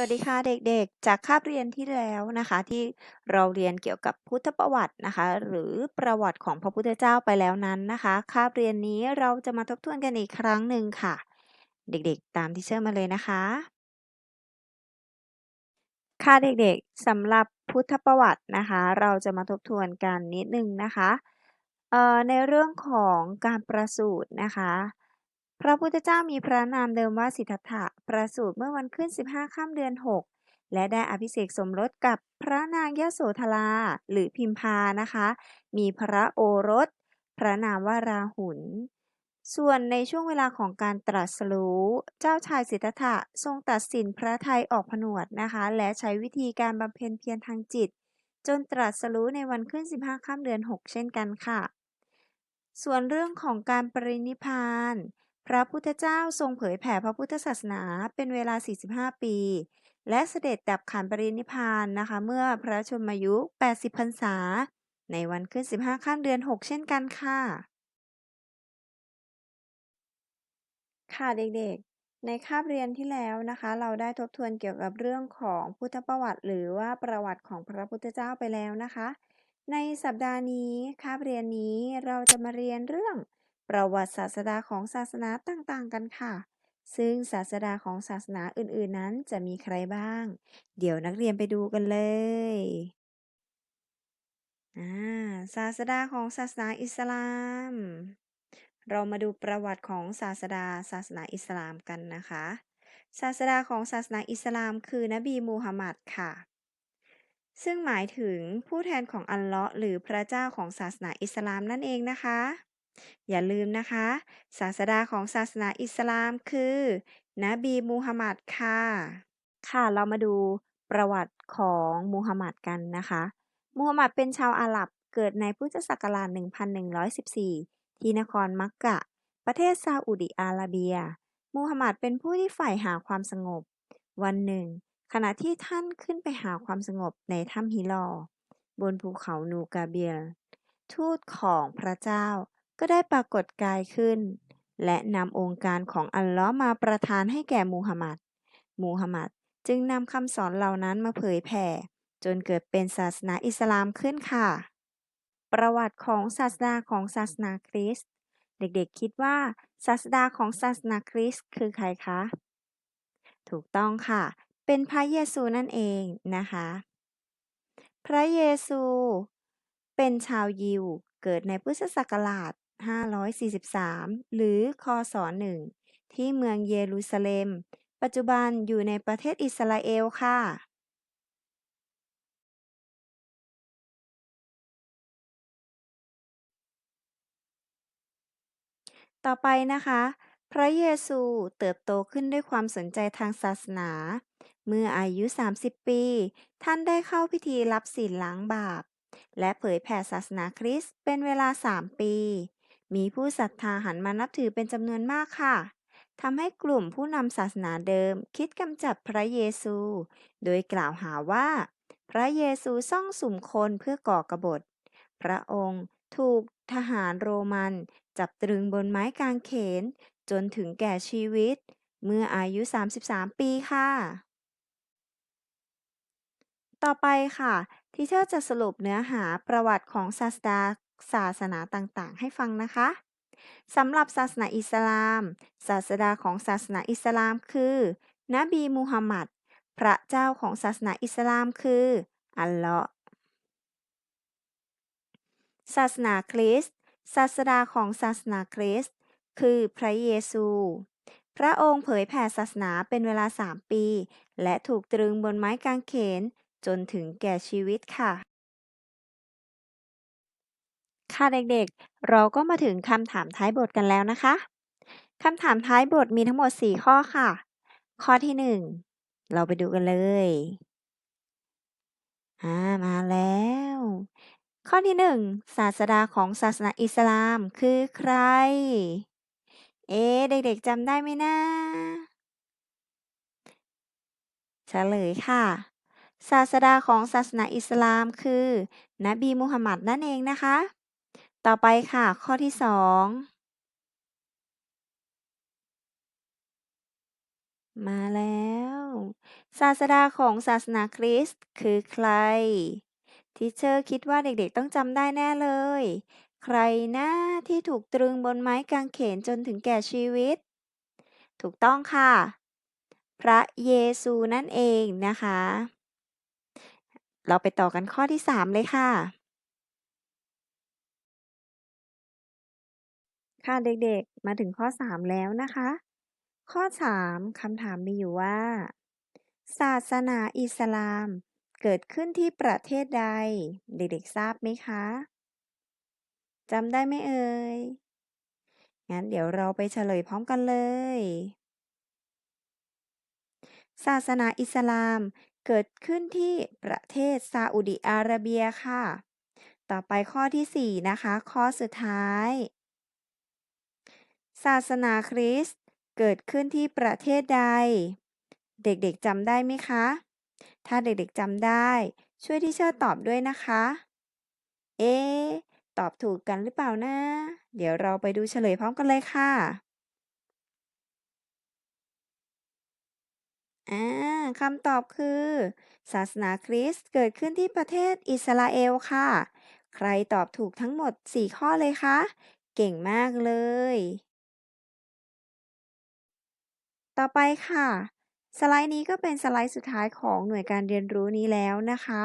วัสดีค่ะเด็กๆ จากคาบเรียนที่แล้วนะคะ ที่เราเรียนเกี่ยวกับพุทธประวัตินะคะ หรือประวัติของพระพุทธเจ้าไปแล้วนั้นนะคะ คาบเรียนนี้เราจะมาทบทวนกันอีกครั้งหนึ่งค่ะ เด็กๆ ตามที่เชื่อมาเลยนะคะ ค่ะเด็กๆสำหรับพุทธประวัตินะคะ เราจะมาทบทวนกันนิดนึงนะคะในเรื่องของการประสูตินะคะ พระพุทธเจ้ามีพระนามเดิมว่าสิทธัตถะ ประสูติเมื่อวันขึ้น 15 ค่ำเดือน 6 และได้อภิเษกสมรสกับพระนางยโสธราหรือพิมพานะคะ มีพระโอรส พระนามว่าราหุล ส่วนในช่วงเวลาของการตรัสรู้ เจ้าชายสิทธัตถะทรงตัดสินพระทัยออกผนวดนะคะ และใช้วิธีการบำเพ็ญเพียรทางจิต จนตรัสรู้ในวันขึ้น 15 ค่ำเดือน 6 เช่นกันค่ะ ส่วนเรื่องของการปรินิพพาน พระพุทธเจ้าทรงเผยแผ่พระพุทธศาสนาเป็นเวลา 45 ปี และเสด็จดับขันปรินิพพานนะคะ เมื่อพระชนมายุ 80 พรรษา ในวันขึ้น 15ค่ำเดือน 6 เช่นกันค่ะ ค่ะเด็กๆ ในคาบเรียนที่แล้วนะคะ เราได้ทบทวนเกี่ยวกับเรื่องของพุทธประวัติ หรือว่าประวัติของพระพุทธเจ้าไปแล้วนะคะ ในสัปดาห์นี้คาบเรียนนี้เราจะมาเรียนเรื่อง ประวัติศาสดาของศาสนาต่างๆ กันค่ะ ซึ่งศาสดาของศาสนาอื่นๆนั้นจะมีใครบ้าง เดี๋ยวนักเรียนไปดูกันเลยอาศาสดาของศาสนาอิสลาม เรามาดูประวัติของศาสดาศาสนาอิสลามกันนะคะ ศาสดาของศาสนาอิสลามคือนบีมูฮัมหมัดค่ะ ซึ่งหมายถึงผู้แทนของอัลเลาะห์หรือพระเจ้าของศาสนาอิสลามนั่นเองนะคะ อย่าลืมนะคะ ศาสดาของศาสนาอิสลามคือ นบีมูฮัมหมัดค่ะ ค่ะเรามาดูประวัติของมูฮัมหมัดกันนะคะ มูฮัมหมัดเป็นชาวอาหรับเกิดในพุทธศักราช 1114 ที่นครมักกะ ประเทศซาอุดิอาระเบีย มูฮัมหมัดเป็นผู้ที่ใฝ่หาความสงบ วันหนึ่ง ขณะที่ท่านขึ้นไปหาความสงบในถ้ำฮิลอ บนภูเขานูกาเบียล ทูตของพระเจ้า ก็ได้ปรากฏกายขึ้น และนำองค์การของอัลลอฮ์มาประทานให้แก่มูฮัมหมัด มูฮัมหมัดจึงนำคำสอนเหล่านั้นมาเผยแผ่ จนเกิดเป็นศาสนาอิสลามขึ้นค่ะ ประวัติของศาสดาของศาสนาคริสต์เด็กๆคิดว่าศาสดาของศาสนาคริสต์คือใครคะ ถูกต้องค่ะ เป็นพระเยซูนั่นเองนะคะ พระเยซู เป็นชาวยิว เกิดในพุทธศักราช 543 หรือ คศ 1 ที่เมืองเยรูซาเล็ม ปัจจุบันอยู่ในประเทศอิสราเอลค่ะต่อไปนะคะ พระเยซูเติบโตขึ้นด้วยความสนใจทางศาสนา เมื่ออายุ 30 ปี ท่านได้เข้าพิธีรับศีลล้างบาป และเผยแผ่ศาสนาคริสต์เป็นเวลา 3 ปี มีผู้ศรัทธาหันมานับถือเป็นจำนวนมากค่ะทำให้กลุ่มผู้นำศาสนาเดิมคิดกำจัดพระเยซู โดยกล่าวหาว่า พระเยซูซ่องสุมคนเพื่อก่อกบฏ พระองค์ถูกทหารโรมัน จับตรึงบนไม้กางเขน จนถึงแก่ชีวิต เมื่ออายุ 33 ปีค่ะ ต่อไปค่ะ ที่เธอจะสรุปเนื้อหาประวัติของศาสดาศาสนาต่างๆ ให้ฟังนะคะสำหรับศาสนาอิสลาม ศาสดาของศาสนาอิสลามคือ นบีมูฮัมหมัด พระเจ้าของศาสนาอิสลามคือ อัลเลาะห์ศาสนาคริสต์ศาสดาของศาสนาคริสต์คือพระเยซู พระองค์เผยแผ่ศาสนาเป็นเวลา 3 ปี และถูกตรึงบนไม้กางเขน จนถึงแก่ชีวิตค่ะ ค่ะเด็กๆ เราก็มาถึงคำถามท้ายบทกันแล้วนะคะคำถามท้ายบทมีทั้งหมด 4 ข้อค่ะ ข้อที่ 1 เราไปดูกันเลยอ่ามาแล้ว ข้อที่ 1 ศาสดาของศาสนาอิสลามคือใคร เอ๊เด็กๆจำได้ไหมนะเฉลยค่ะ ศาสดาของศาสนาอิสลามคือ นบีมูฮัมหมัดนั่นเองนะคะ ต่อไปค่ะ ข้อที่ 2 มาแล้ว ศาสดาของศาสนาคริสต์คือใคร ทีเชอร์คิดว่าเด็กๆต้องจำได้แน่เลย ใครนะที่ถูกตรึงบนไม้กางเขนจนถึงแก่ชีวิต ถูกต้องค่ะ พระเยซูนั่นเองนะคะ เราไปต่อกันข้อที่ 3 เลยค่ะ ค่ะเด็กๆ มาถึงข้อ 3 แล้วนะคะ ข้อ 3คำถามมีอยู่ว่า ศาสนาอิสลาม เกิดขึ้นที่ประเทศใด เด็กๆ ทราบไหมคะจำได้ไหมเอ่ย งั้นเดี๋ยวเราไปเฉลยพร้อมกันเลย ศาสนาอิสลาม เกิดขึ้นที่ประเทศซาอุดิอาระเบียค่ะ ต่อไปข้อที่ 4 นะคะ ข้อสุดท้าย ศาสนาคริสต์เกิดขึ้นที่ประเทศใด เด็กๆจำได้ไหมคะ ถ้าเด็กๆจำได้ ช่วยที่เชอร์ตอบด้วยนะคะ เอ๊ตอบถูกกันหรือเปล่านะ เดี๋ยวเราไปดูเฉลยพร้อมกันเลยค่ะ อ่าคำตอบคือ ศาสนาคริสต์เกิดขึ้นที่ประเทศอิสราเอลค่ะ ใครตอบถูกทั้งหมด 4 ข้อเลยคะ เก่งมากเลย ต่อไปค่ะ สไลด์นี้ก็เป็นสไลด์สุดท้ายของหน่วยการเรียนรู้นี้แล้วนะคะ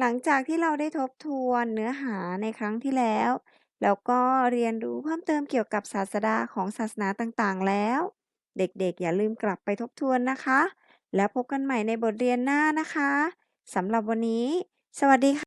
หลังจากที่เราได้ทบทวนเนื้อหาในครั้งที่แล้ว แล้วก็เรียนรู้เพิ่มเติมเกี่ยวกับศาสดาของศาสนาต่างๆแล้ว เด็กๆ อย่าลืมกลับไปทบทวนนะคะ แล้วพบกันใหม่ในบทเรียนหน้านะคะสำหรับวันนี้ สวัสดีค่ะ